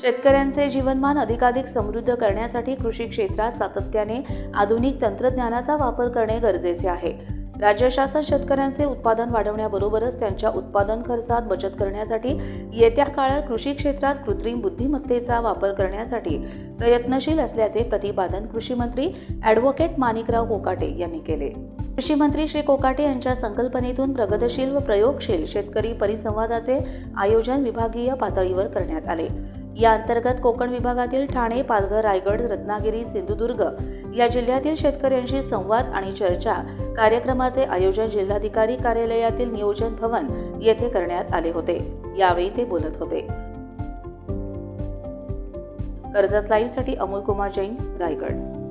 शेतकऱ्यांचे जीवनमान अधिकाधिक समृद्ध करण्यासाठी कृषी क्षेत्रात सातत्याने आधुनिक तंत्रज्ञानाचा वापर करणे गरजेचे आहे. राज्य शासन शेतकऱ्यांचे उत्पादन वाढवण्याबरोबरच त्यांच्या उत्पादन खर्चात बचत करण्यासाठी येत्या काळात कृषी क्षेत्रात कृत्रिम बुद्धिमत्तेचा वापर करण्यासाठी प्रयत्नशील असल्याचे प्रतिपादन कृषी मंत्री ॲडव्होकेट माणिकराव कोकाटे यांनी केले. कृषी मंत्री श्री कोकाटे यांच्या संकल्पनेतून प्रगतशील व प्रयोगशील शेतकरी परिसंवादाचे आयोजन विभागीय पातळीवर करण्यात आले. या अंतर्गत कोकण विभागातील ठाणे पालघर रायगड रत्नागिरी सिंधुदुर्ग या जिल्ह्यातील शेतकऱ्यांशी संवाद आणि चर्चा कार्यक्रमाचे आयोजन जिल्हाधिकारी कार्यालयातील नियोजन भवन येथे करण्यात आले होते. यावेळी ते बोलत होते. कर्जत लाईव्हसाठी अमोल कुमार जैन रायगड.